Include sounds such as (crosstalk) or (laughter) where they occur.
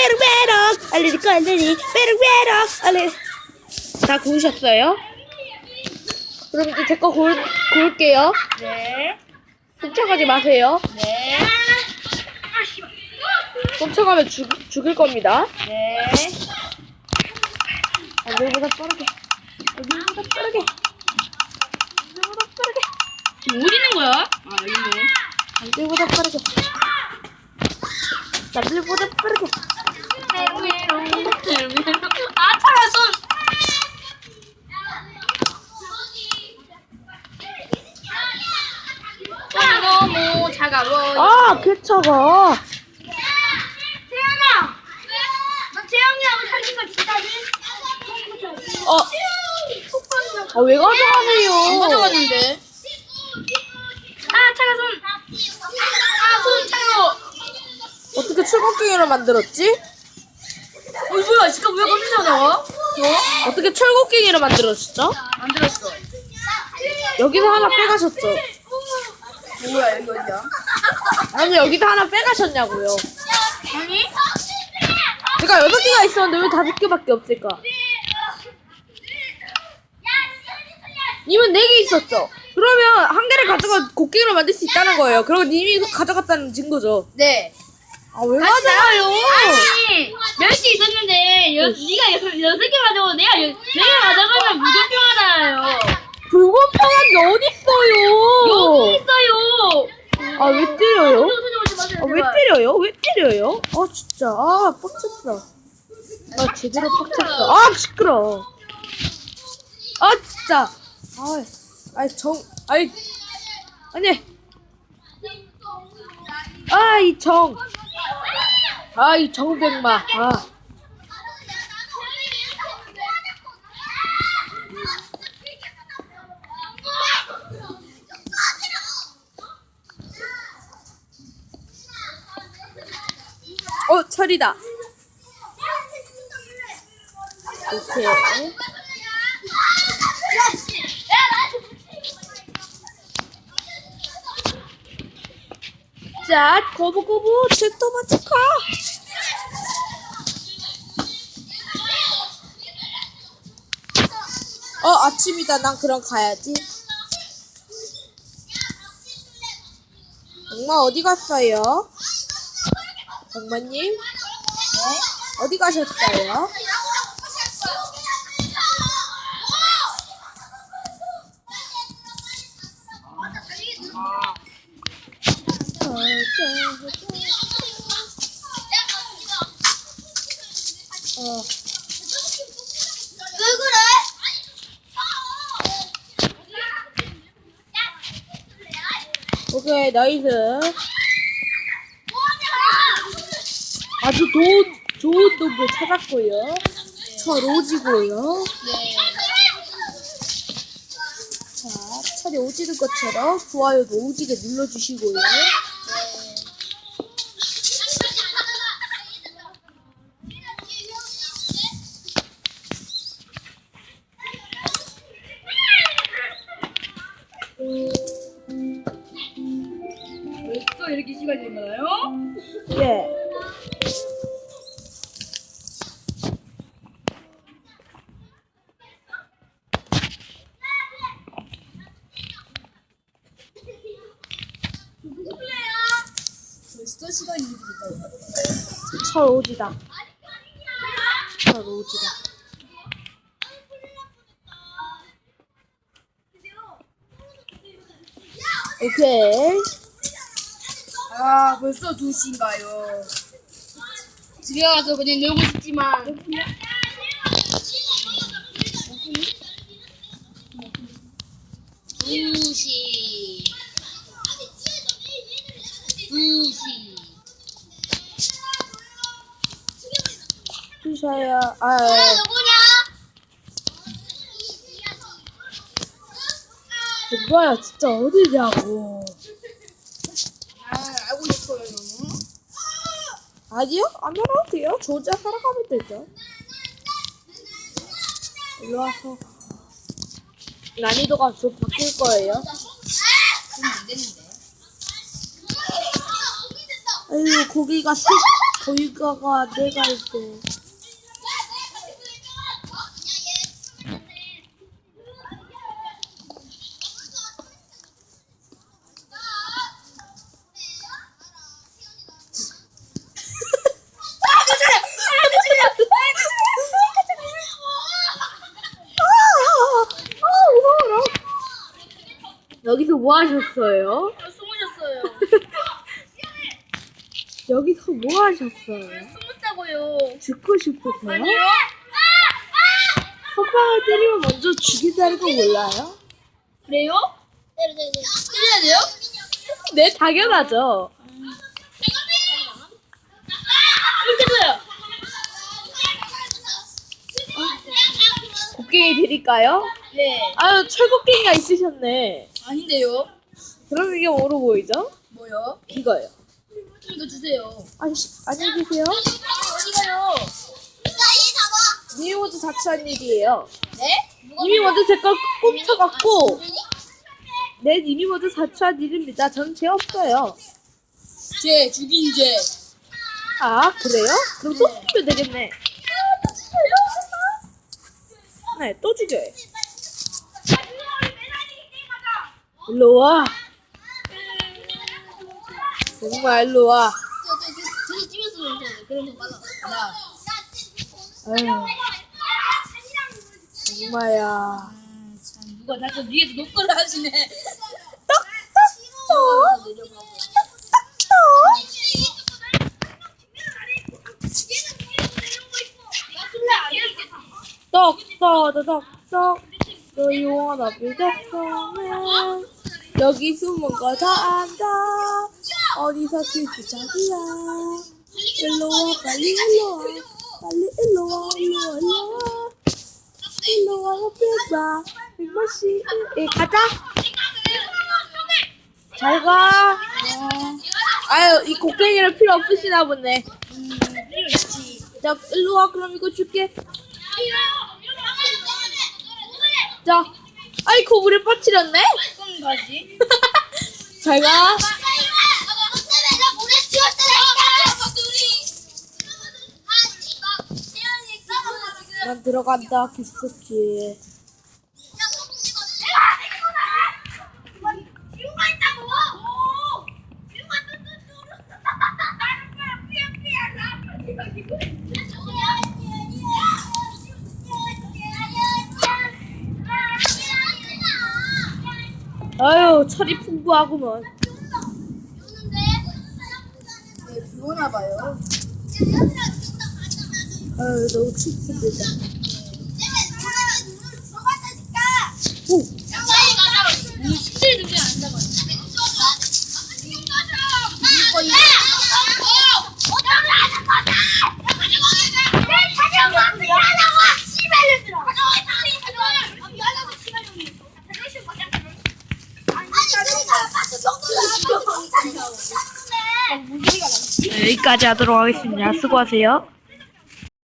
빼룩빼룩 알레리 깔레리 빼룩빼룩 알레리 다 구우셨어요? 그럼 이제 제거 고를, 고를게요 네. 훔쳐가지 마세요 네. 훔쳐가면 죽, 죽일 겁니다 네. 안들보다 빠르게 안들보다 빠르게 안들보다 빠르게 어디 있는 거야? 아, 여기 있네. 남들보다 빠르게 남들보다 빠르게 아, 차가 손! 손이 너무 차가워. 아 개 차가 태연아! 너 재영이하고 사귄 거 진짜지? 어. 아왜 가져가세요 안 가져갔는데. 아, 차가 손! 아, 손 차가워! 어떻게 철곡갱이로 만들었지? 어, 뭐야, 지금 왜 거기서 나와? 너? 어떻게 철곡갱이로 만들었죠? 만들었어. 여기서 하나 빼가셨죠? 뭐야, 여기 어디야? 아니 여기서 하나 빼가셨냐고요 아니? 그러니까 여섯 개가 있었는데 왜 다섯 개밖에 없을까? 님은 네 개 있었죠? 그러면 한 개를 가져가 곡괭이로 만들 수 있다는 거예요. 그리고 님이 가져갔다는 증거죠. 네. 아왜 가져가요? 아니, 10개 있었는데, 여, 네가 여, 6개 가져고 내가 4개 가져가면 무조건하잖아요. 불공평한 게 어딨어요? 여기 있어요. 아 왜 때려요? 마세요, 아 왜 때려요? 왜 때려요? 아 진짜 아 빡쳤어. 아 제대로 빡쳤어. 아 시끄러. 아 진짜. 아, 아이 정, 아이 아니. 아 이 정. 아이 정백마. 아. 어 철이다. 오케이. 자, 거부거부 제토마치카. 어, 아침이다. 난 그럼 가야지. 엄마 어디 갔어요? 엄마님? 어디 가셨어요? 어. 왜 그래? 오케이, 나이스. 아주 좋은, 좋은 놈을 찾았고요. 철 오지고요. 네. 자, 철이 오지는 것처럼 좋아요도 오지게 눌러주시고요. 철 오지다. 철 오지다. 오케이. 아, 벌써 2시인가요? 집에 가서 그냥 놀고 싶지만. 두시 주셔야, 아, 예. 뭐야, 진짜 어디냐고. 아, 알고 싶어요, 너무. 아니요? 안 알아도 돼요. 저 혼자 살아가면 되죠. 일로 와서. 난이도가 좀 바뀔 거예요. 그러면 안 되는데. 아유, 고기가 세, 거기가가 내가 있고. 아, 무서워라. 여기서 뭐 하셨어요? 숨으셨어요. (laughs) 여기서 뭐 하셨어요? 숨었다고요. 죽고 싶으세요? 아니요. 선방을 때리면 먼저 죽인다는 거 몰라요? 그래요? 때려야 돼요? 네, 당연하죠. 이렇게도요. 곡괭이 드릴까요? 네. 아유, 철곡괭이가 있으셨네. 아닌데요. 그럼 이게 뭐로 보이죠? 뭐요? 이거요. 이거 주세요. 아니, 안녕히 계세요. 어디 가요? 님이 먼저 자취한 일이에요. 네? 님이 먼저 제걸 꽁쳐갖고, 네, 님이 먼저 자취한 일입니다. 저는 죄 없어요. 죄 죽인 죄. 아, 그래요? 그럼 또 죽이면 되겠네. 네, 또 죽여요. 일로 와. 정말 일로 와. 저저 찌면서 괜찮아요. 그럼 더 빨라. 하나. 아유, 정말야. 참 누가 자꾸 위에서 녹걸을 하시네. 떡, 떡, 떡. 너 the man. 여기 숨은 거 다 안다. 어디서 키스작이야. 일로 와, 빨리 일로 와. 빨리 일로 와, 일로 와, 일로 와. 일로 와, 빅마. 빅마씨. 예, 가자. 잘 가. 아유, 이 곡괭이는 필요 없으시나 보네. 자, 일로 와. 그럼 이거 줄게. 자, 아이고, 물에 빠뜨렸네? 그럼 가지. (laughs) 잘 가. 난 들어간다, 기스키. (laughs) 아유, 철이 풍부하구먼. 네, 비 오나 봐요. 아유, 너무 춥습니다. 오, 이 숙제를 누구야 안 잡아요. 여기까지 하도록 하겠습니다. 수고하세요.